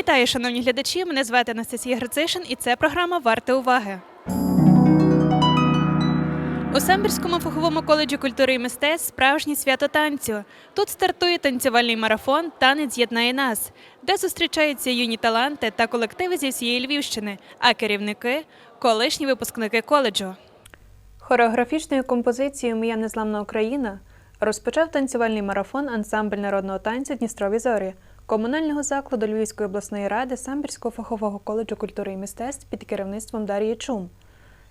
Вітаю, шановні глядачі! Мене звати Анастасія Грицишин і це програма Варте уваги. У Самбірському фаховому коледжі культури і мистецтв справжнє свято танцю. Тут стартує танцювальний марафон Танець єднає нас, де зустрічаються юні таланти та колективи зі всієї Львівщини, а керівники колишні випускники коледжу. Хореографічною композицією Моя незламна Україна розпочав танцювальний марафон ансамбль народного танцю Дністрові зорі комунального закладу Львівської обласної ради Самбірського фахового коледжу культури і мистецтв під керівництвом Дар'ї Чум.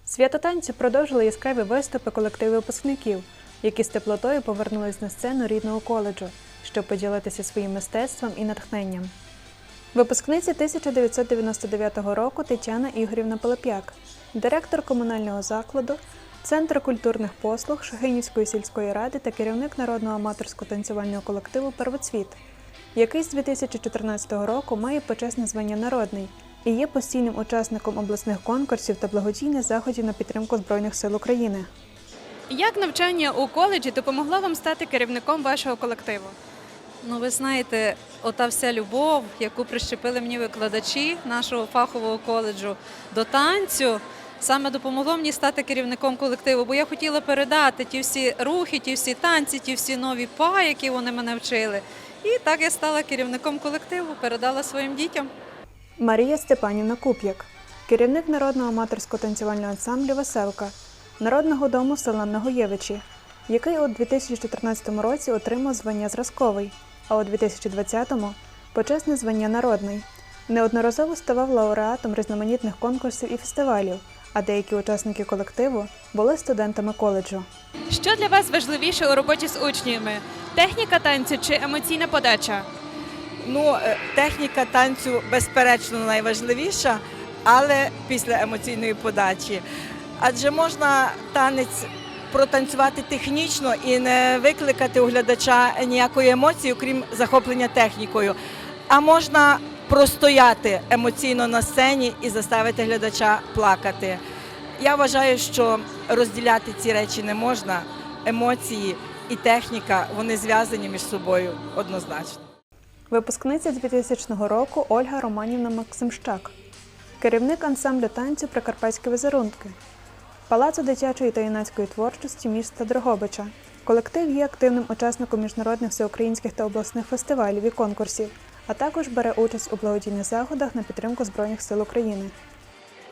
Свято танцю продовжили яскраві виступи колективу випускників, які з теплотою повернулись на сцену рідного коледжу, щоб поділитися своїм мистецтвом і натхненням. Випускниця 1999 року Тетяна Ігорівна Пилип'як, директор комунального закладу, Центр культурних послуг Шагинівської сільської ради та керівник народного аматорського танцювального колективу Первоцвіт, який з 2014 року має почесне звання народний і є постійним учасником обласних конкурсів та благодійних заходів на підтримку Збройних сил України. Як навчання у коледжі допомогло вам стати керівником вашого колективу? Ну, ви знаєте, ота вся любов, яку прищепили мені викладачі нашого фахового коледжу до танцю, саме допомогло мені стати керівником колективу, бо я хотіла передати ті всі рухи, ті всі танці, ті всі нові па, які вони мене вчили. І так я стала керівником колективу, передала своїм дітям. Марія Степанівна Куп'як, керівник народного аматорського танцювального ансамблю Веселка, народного дому села Нагоєвичі, який у 2014 році отримав звання зразковий, а у 2020-му почесне звання народний. Неодноразово ставав лауреатом різноманітних конкурсів і фестивалів, а деякі учасники колективу були студентами коледжу. Що для вас важливіше у роботі з учнями? Техніка танцю чи емоційна подача? Ну, е, техніка танцю безперечно найважливіша, але після емоційної подачі. Адже можна танець протанцювати технічно і не викликати у глядача ніякої емоції, окрім захоплення технікою. А можна простояти емоційно на сцені і заставити глядача плакати. Я вважаю, що розділяти ці речі не можна. Емоції і техніка вони зв'язані між собою однозначно. Випускниця 2000 року Ольга Романівна Максимщак, керівник ансамблю танцю Прикарпатські візерунки, Палацу дитячої та юнацької творчості міста Дрогобича. Колектив є активним учасником міжнародних всеукраїнських та обласних фестивалів і конкурсів, а також бере участь у благодійних заходах на підтримку Збройних сил України.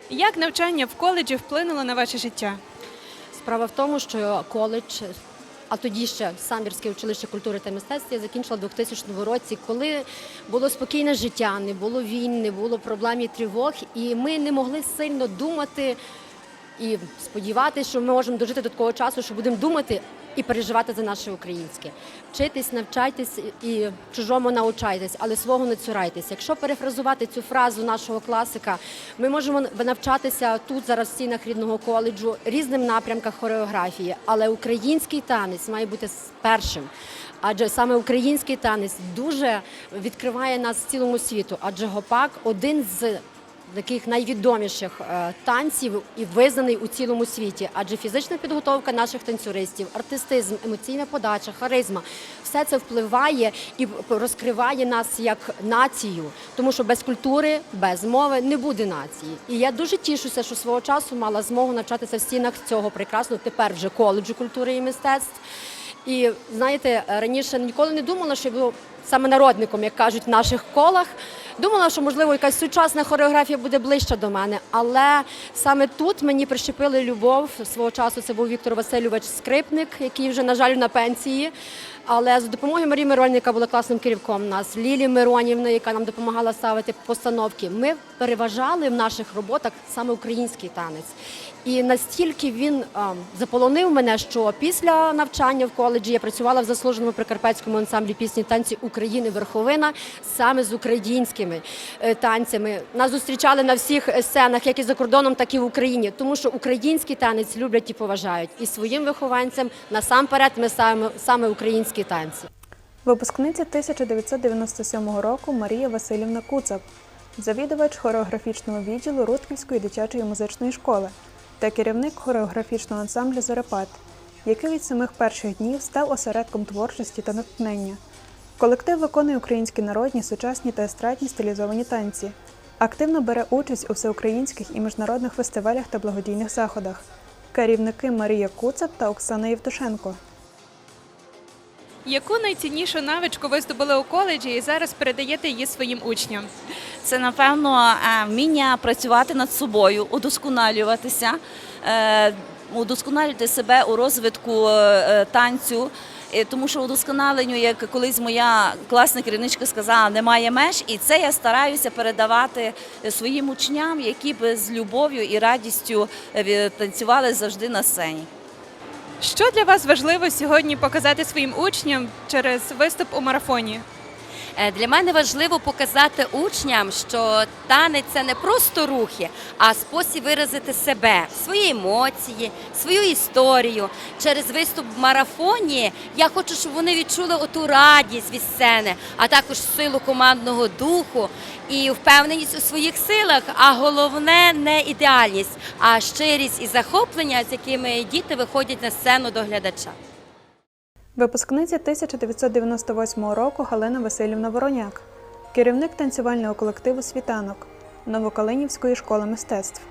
Як навчання в коледжі вплинуло на ваше життя? Справа в тому, що коледж, а тоді ще Самбірське училище культури та мистецтв я закінчила у 2000 році, коли було спокійне життя, не було війн, не було проблем і тривог, і ми не могли сильно думати і сподіватися, що ми можемо дожити до такого часу, що будемо думати і переживати за наше українське. Вчитись, навчайтесь і чужому научайтесь, але свого не цурайтесь. Якщо перефразувати цю фразу нашого класика, ми можемо навчатися тут зараз в стінах рідного коледжу різним напрямках хореографії, але український танець має бути першим. Адже саме український танець дуже відкриває нас цілому світу. Адже гопак один з таких найвідоміших е, танців і визнаний у цілому світі. Адже фізична підготовка наших танцюристів, артистизм, емоційна подача, харизма все це впливає і розкриває нас як націю, тому що без культури, без мови не буде нації. І я дуже тішуся, що свого часу мала змогу навчатися в стінах цього прекрасного тепер вже коледжу культури і мистецтв. І знаєте, раніше ніколи не думала, що саме народником, як кажуть в наших колах. Думала, що можливо якась сучасна хореографія буде ближча до мене, але саме тут мені прищепили любов. Свого часу це був Віктор Васильович Скрипник, який вже, на жаль, на пенсії. Але за допомогою Марії Миронівни, яка була класним керівком нас, Лілі Миронівни, яка нам допомагала ставити постановки, ми переважали в наших роботах саме український танець. І настільки він а, заполонив мене, що після навчання в коледжі я працювала в заслуженому прикарпатському ансамблі пісні танці України Верховина саме з українськими е, танцями. Нас зустрічали на всіх сценах, як і за кордоном, так і в Україні, тому що український танець люблять і поважають. І своїм вихованцям насамперед ми саме, саме українські танці. Випускниця 1997 року Марія Васильівна Куцап, завідувач хореографічного відділу Рудківської дитячої музичної школи та керівник хореографічного ансамблю Зарепат, який від самих перших днів став осередком творчості та натхнення. Колектив виконує українські народні, сучасні та естрадні стилізовані танці. Активно бере участь у всеукраїнських і міжнародних фестивалях та благодійних заходах. Керівники Марія Куцеп та Оксана Євтушенко. Яку найціннішу навичку ви здобули у коледжі і зараз передаєте її своїм учням? Це напевно е, вміння працювати над собою, удосконалюватися, е, удосконалювати себе у розвитку е, танцю. Тому що удосконаленню, як колись моя класна керівничка сказала, немає меж, і це я стараюся передавати своїм учням, які б з любов'ю і радістю танцювали завжди на сцені. Що для вас важливо сьогодні показати своїм учням через виступ у марафоні? Е, Для мене важливо показати учням, що танець це не просто рухи, а спосіб виразити себе, свої емоції, свою історію. Через виступ в марафоні я хочу, щоб вони відчули оту радість від сцени, а також силу командного духу і впевненість у своїх силах. А головне не ідеальність, а щирість і захоплення, з якими діти виходять на сцену до глядача. Випускниця 1998 року Галина Васильівна Вороняк, керівник танцювального колективу Світанок Новокалинівської школи мистецтв.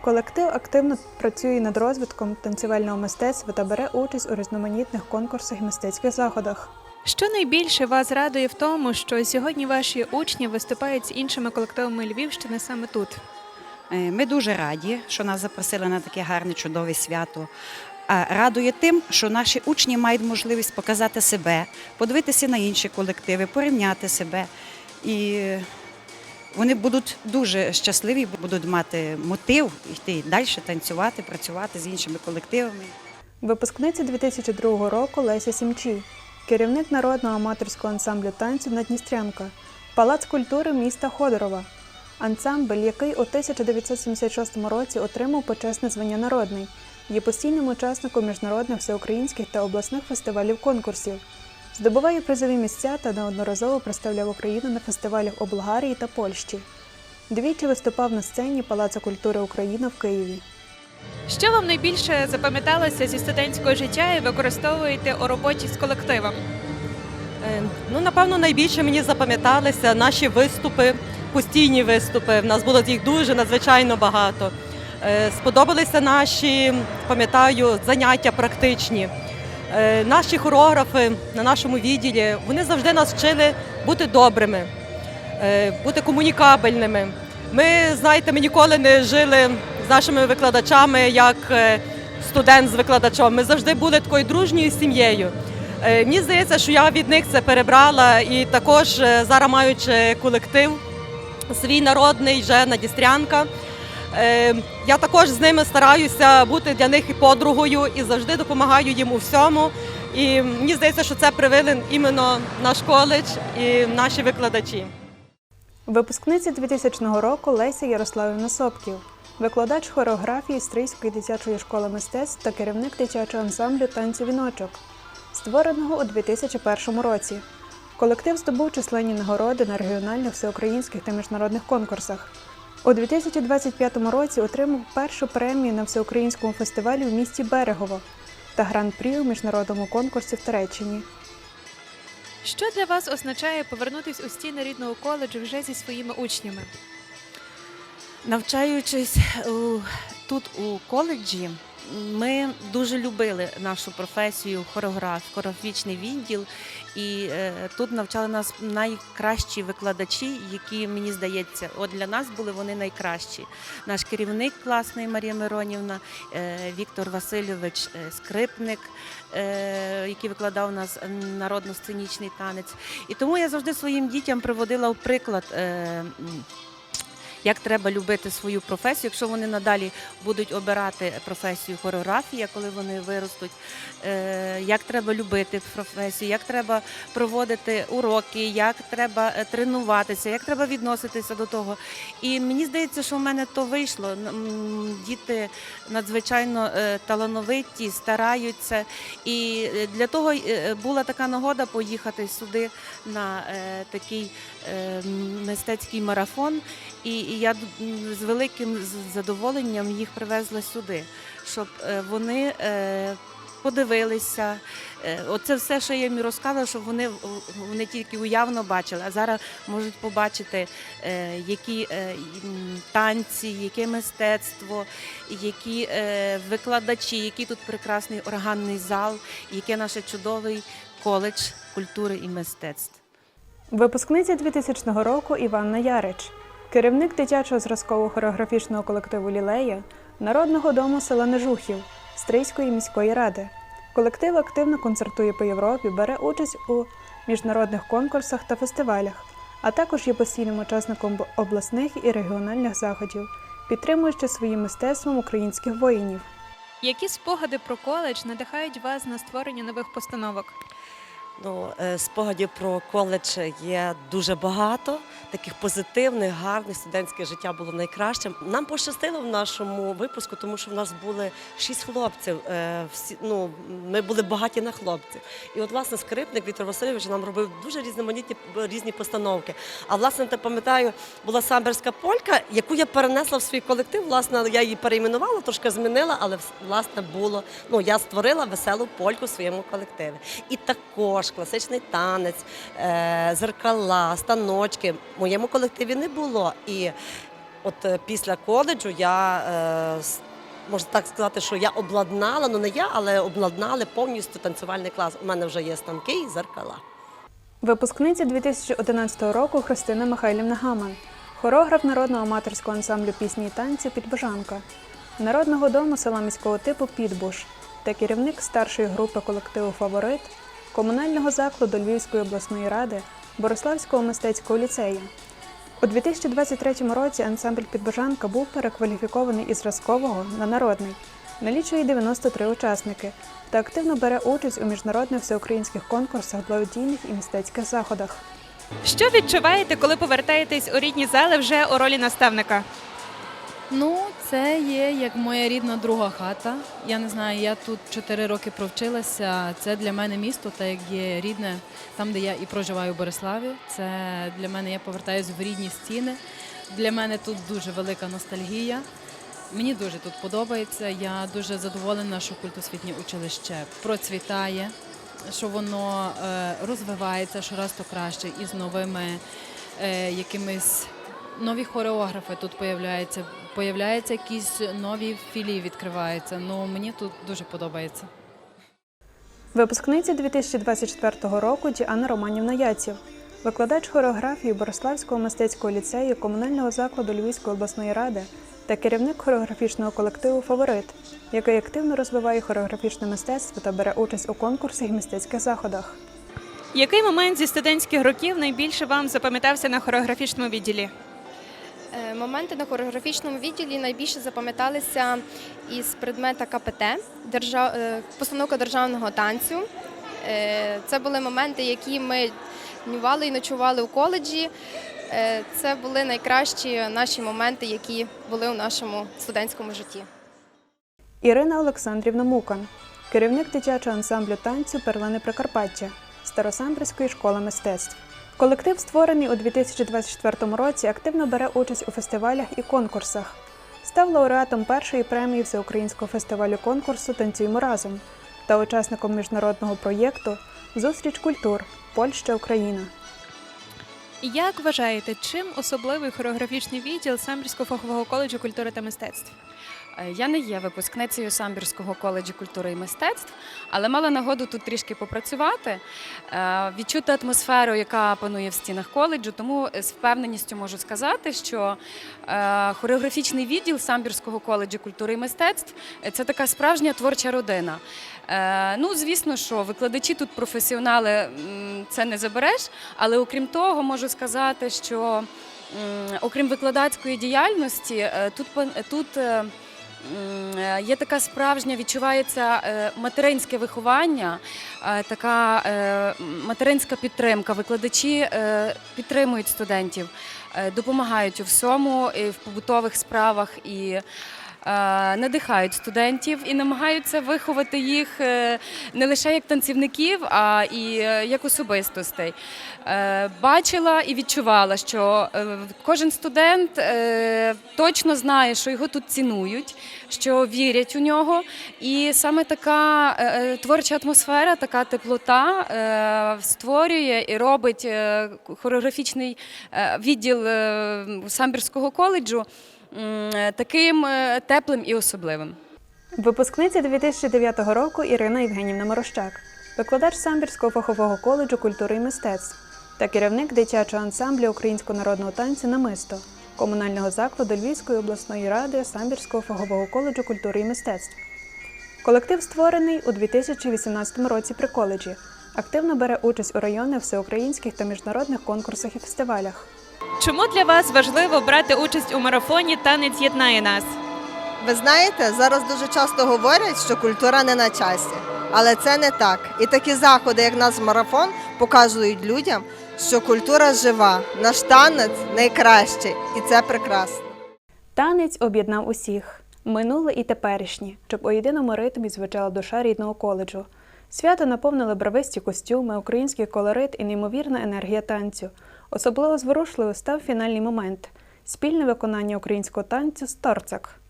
Колектив активно працює над розвитком танцювального мистецтва та бере участь у різноманітних конкурсах і мистецьких заходах. Що найбільше вас радує в тому, що сьогодні ваші учні виступають з іншими колективами Львівщини саме тут? Е, Ми дуже раді, що нас запросили на таке гарне чудове свято. Радує тим, що наші учні мають можливість показати себе, подивитися на інші колективи, порівняти себе. І вони будуть дуже щасливі, будуть мати мотив йти далі, танцювати, працювати з іншими колективами. Випускниця 2002 року Леся Сімчі, керівник народного аматорського ансамблю танцю Надністрянка, Палац культури міста Ходорова. Ансамбль, який у 1976 році отримав почесне звання народний, є постійним учасником міжнародних всеукраїнських та обласних фестивалів конкурсів. Здобуває призові місця та неодноразово представляв Україну на фестивалях у Болгарії та Польщі. Двічі виступав на сцені Палацу культури України в Києві. Що вам найбільше запам'яталося зі студентського життя і використовуєте у роботі з колективом? Е, Ну, напевно, найбільше мені запам'яталися наші виступи, постійні виступи. В нас було їх дуже надзвичайно багато. Е, Сподобалися наші, пам'ятаю, заняття практичні. Е, Наші хореографи на нашому відділі вони завжди нас вчили бути добрими, е, бути комунікабельними. Ми, знаєте, ми ніколи не жили з нашими викладачами як студент з викладачом. Ми завжди були такою дружньою сім'єю. Мені здається, що я від них це перебрала і також зараз маючи колектив свій народний вже Надістрянка. Е, Я також з ними стараюся бути для них і подругою і завжди допомагаю їм у всьому. І мені здається, що це привили іменно наш коледж і наші викладачі. Випускниця 2000 року Леся Ярославівна Сопків, викладач хореографії Стрийської дитячої школи мистецтв та керівник дитячого ансамблю танцю віночок, створеного у 2001 році. Колектив здобув численні нагороди на регіональних, всеукраїнських та міжнародних конкурсах. У 2025 році отримав першу премію на всеукраїнському фестивалі в місті Берегово та гран-прі у міжнародному конкурсі в Туреччині. Що для вас означає повернутись у стіни рідного коледжу вже зі своїми учнями? Навчаючись у, тут у коледжі, ми дуже любили нашу професію хореограф, хореографічний відділ. І е, тут навчали нас найкращі викладачі, які мені здається, от для нас були вони найкращі. Наш керівник класний Марія Миронівна, е, Віктор Васильович е, Скрипник, який викладав нас народно-сценічний танець. І тому я завжди своїм дітям приводила в приклад. Як треба любити свою професію, якщо вони надалі будуть обирати професію хореографія, коли вони виростуть, е, як треба любити професію, як треба проводити уроки, як треба е, тренуватися, як треба відноситися до того. І мені здається, що в мене то вийшло. Діти надзвичайно е, талановиті, стараються. І для того була така нагода поїхати сюди на такий мистецький марафон. І, я з великим задоволенням їх привезла сюди, щоб е, вони е, подивилися. Е, Оце все, що я їм розказувала, щоб вони, вони тільки уявно бачили, а зараз можуть побачити, які танці, яке мистецтво, які викладачі, який тут прекрасний органний зал, і який наш чудовий коледж культури і мистецтв. Випускниця 2000 року Іванна Ярич, керівник дитячого зразкового хореографічного колективу Лілея, Народного дому села Нежухів, Стрийської міської ради. Колектив активно концертує по Європі, бере участь у міжнародних конкурсах та фестивалях, а також є постійним учасником обласних і регіональних заходів, підтримуючи своїм мистецтвом українських воїнів. Які спогади про коледж надихають вас на створення нових постановок? Ну, е, спогадів про коледж є дуже багато. Таких позитивних, гарних студентське життя було найкращим. Нам пощастило в нашому випуску, тому що в нас були шість хлопців. е, Всі, ну, ми були багаті на хлопців. І от, власне, скрипник Віктор Васильович нам робив дуже різноманітні різні постановки. А власне, я пам'ятаю, була самберська полька, яку я перенесла в свій колектив. Власне, я її перейменувала, трошки змінила, але власне було. Ну, я створила веселу польку в своєму колективі. І також класичний танець, е, зеркала, станочки в моєму колективі не було. І от е, після коледжу я е, можна так сказати, що я обладнала, ну не я, але обладнали повністю танцювальний клас. У мене вже є станки і зеркала. Випускниця 2011 року Христина Михайлівна Гаман, хореограф народного аматорського ансамблю пісні і танці Підбожанка, народного дому села міського типу Підбуш та керівник старшої групи колективу Фаворит комунального закладу Львівської обласної ради Бориславського мистецького ліцею. У 2023 році ансамбль Підбожанка був перекваліфікований із зразкового на народний. Налічує 93 учасники та активно бере участь у міжнародних всеукраїнських конкурсах, благодійних і мистецьких заходах. Що відчуваєте, коли повертаєтесь у рідні зали вже у ролі наставника? Ну, це є як моя рідна друга хата. Я не знаю, я тут 4 роки провчилася. Це для мене місто, так як є рідне, там, де я і проживаю в Бориславі. Це для мене я повертаюся в рідні стіни. Для мене тут дуже велика ностальгія. Мені дуже тут подобається. Я дуже задоволена, що культосвітнє училище процвітає, що воно е, розвивається щораз то краще із новими е, якимись нові хореографи тут появляються. Появляються якісь нові філії відкриваються. Ну мені тут дуже подобається. Випускниця 2024 року Діана Романівна Яців, викладач хореографії Бориславського мистецького ліцею комунального закладу Львівської обласної ради та керівник хореографічного колективу Фаворит, який активно розвиває хореографічне мистецтво та бере участь у конкурсах і мистецьких заходах. Який момент зі студентських років найбільше вам запам'ятався на хореографічному відділі? Е, Моменти на хореографічному відділі найбільше запам'яталися із предмета КПТ, е, постановка державного танцю. Е, Це були моменти, які ми днювали і ночували у коледжі. Це були найкращі наші моменти, які були у нашому студентському житті. Ірина Олександрівна Мукан, керівник дитячого ансамблю танцю Перлини Прикарпаття Старосамбірської школи мистецтв. Колектив, створений у 2024 році, активно бере участь у фестивалях і конкурсах. Став лауреатом першої премії Всеукраїнського фестивалю конкурсу Танцюємо разом та учасником міжнародного проєкту Зустріч культур Польща Україна. Як вважаєте, чим особливий хореографічний відділ Самбірського фахового коледжу культури та мистецтв? Е, Я не є випускницею Самбірського коледжу культури і мистецтв, але мала нагоду тут трішки попрацювати, е, відчути атмосферу, яка панує в стінах коледжу. Тому з впевненістю можу сказати, що е, хореографічний відділ Самбірського коледжу культури і мистецтв це така справжня творча родина. Ну, звісно, що викладачі тут професіонали це не забереш, але окрім того, можу сказати, що окрім викладацької діяльності, тут тут. Е, Є така справжня, відчувається е, материнське виховання, е, така материнська підтримка. Викладачі підтримують студентів, допомагають у всьому, і в побутових справах, і надихають студентів і намагаються виховати їх е, не лише як танцівників, а і е, як особистостей. Е, Бачила і відчувала, що е, кожен студент е, точно знає, що його тут цінують, що вірять у нього. І саме така е, е, творча атмосфера, така теплота е, створює і робить е, хореографічний е, відділ е, Самбірського коледжу е, таким е, теплим і особливим. Випускниця 2009 року Ірина Євгенівна Морощак, викладач Самбірського фахового коледжу культури і мистецтв та керівник дитячого ансамблю українського народного танцю Намисто комунального закладу Львівської обласної ради Самбірського фахового коледжу культури і мистецтв. Колектив створений у 2018 році при коледжі. Активно бере участь у районних, всеукраїнських та міжнародних конкурсах і фестивалях. Чому для вас важливо брати участь у марафоні Танець єднає нас? Ви знаєте, зараз дуже часто говорять, що культура не на часі, але це не так. І такі заходи, як наш марафон, показують людям, що культура жива, наш танець найкращий, і це прекрасно. Танець об'єднав усіх минуле і теперішнє, щоб у єдиному ритмі звучала душа рідного коледжу. Свято наповнили брависті костюми, український колорит і неймовірна енергія танцю. Особливо зворушливо став фінальний момент спільне виконання українського танцю Сторцак,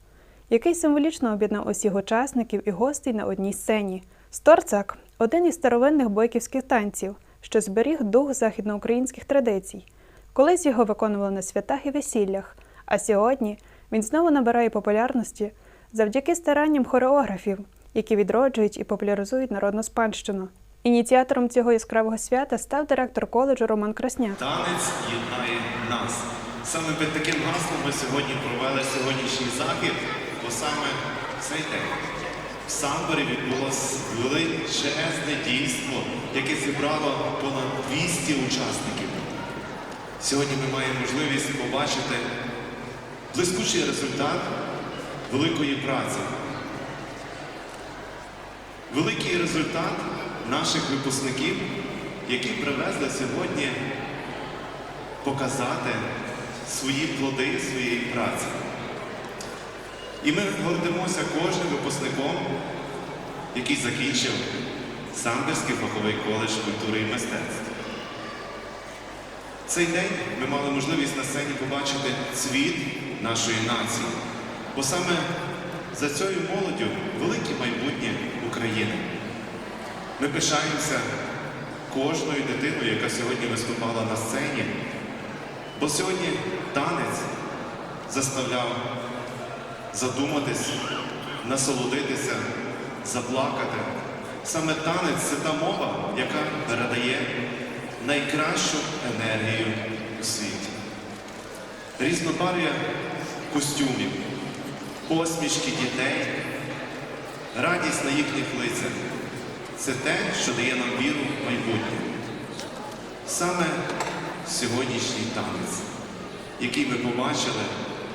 який символічно об'єднав усіх учасників і гостей на одній сцені. Сторцак один із старовинних бойківських танців, що зберіг дух західноукраїнських традицій. Колись його виконували на святах і весіллях, а сьогодні він знову набирає популярності завдяки старанням хореографів, які відроджують і популяризують народну спадщину. Ініціатором цього яскравого свята став директор коледжу Роман Красняк. Танець єднає нас. Саме під таким гаслом ми сьогодні провели сьогоднішній захід, бо саме цей день в Самборі відбулося величезне дійство, яке зібрало понад 200 учасників. Сьогодні ми маємо можливість побачити блискучий результат великої праці. Великий результат наших випускників, які привезли сьогодні показати свої плоди своєї праці. І ми гордимося кожним випускником, який закінчив Самбірський фаховий коледж культури і мистецтв. Цей день ми мали можливість на сцені побачити цвіт нашої нації, бо саме за цією молоддю велике майбутнє України. Ми пишаємося кожною дитиною, яка сьогодні виступала на сцені, бо сьогодні танець заставляв задуматись, насолодитися, заплакати. Саме танець це та мова, яка передає найкращу енергію у світі. Різнобарв'я костюмів, посмішки дітей, радість на їхніх лицях це те, що дає нам віру в майбутнє. Саме сьогоднішній танець, який ми побачили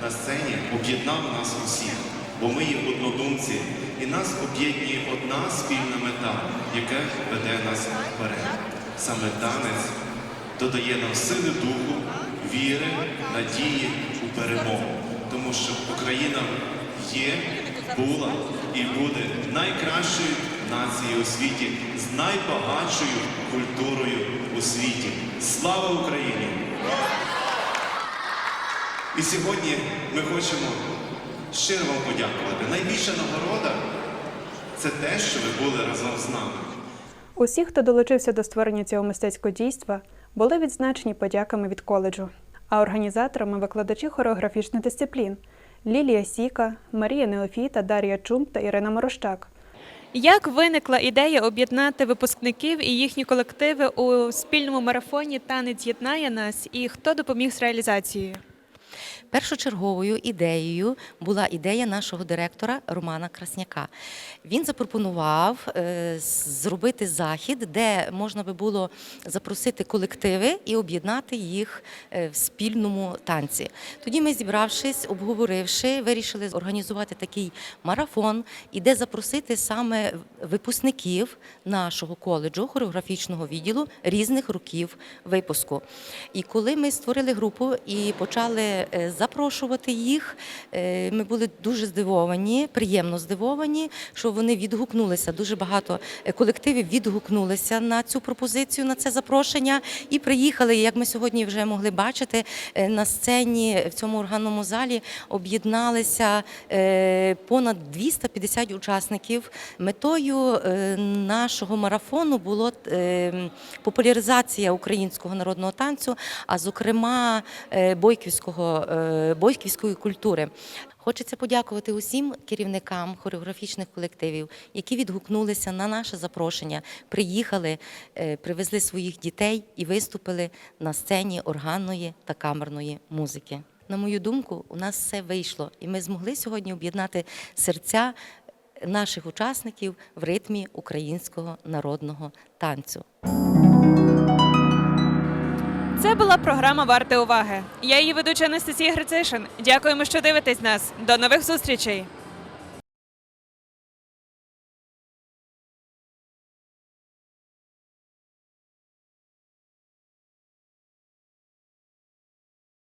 на сцені, об'єднав нас усіх, бо ми є однодумці, і нас об'єднує одна спільна мета, яка веде нас вперед. Саме танець додає нам сили духу, віри, надії у перемогу, тому що Україна є, була і буде найкращою нацією у світі з найбагатшою культурою у світі. Слава Україні! І сьогодні ми хочемо щиро вам подякувати. Найбільша нагорода це те, що ви були разом з нами. Усі, хто долучився до створення цього мистецького дійства, були відзначені подяками від коледжу, а організаторами викладачі хореографічних дисциплін Лілія Сіка, Марія Неофіта, Дар'я Чум та Ірина Морощак. Як виникла ідея об'єднати випускників і їхні колективи у спільному марафоні Танець єднає нас і хто допоміг з реалізацією? Першочерговою ідеєю була ідея нашого директора Романа Красняка. Він запропонував е, зробити захід, де можна би було запросити колективи і об'єднати їх е, в спільному танці. Тоді ми, зібравшись, обговоривши, вирішили організувати такий марафон, і де запросити саме випускників нашого коледжу хореографічного відділу різних років випуску. І коли ми створили групу і почали запрошувати їх. Е, Ми були дуже здивовані, приємно здивовані, що вони відгукнулися. Дуже багато е, колективів відгукнулися на цю пропозицію, на це запрошення і приїхали. Як ми сьогодні вже могли бачити, е, на сцені в цьому органному залі об'єдналися е, понад 250 учасників. Метою е, нашого марафону було е, популяризація українського народного танцю, а зокрема е, бойківського, е, бойківської культури. Хочеться подякувати усім керівникам хореографічних колективів, які відгукнулися на наше запрошення, приїхали, е, привезли своїх дітей і виступили на сцені органної та камерної музики. На мою думку, у нас все вийшло, і ми змогли сьогодні об'єднати серця наших учасників в ритмі українського народного танцю. Це була програма Варте уваги. Я її ведуча Анастасія Грицишин. Дякуємо, що дивитесь нас. До нових зустрічей!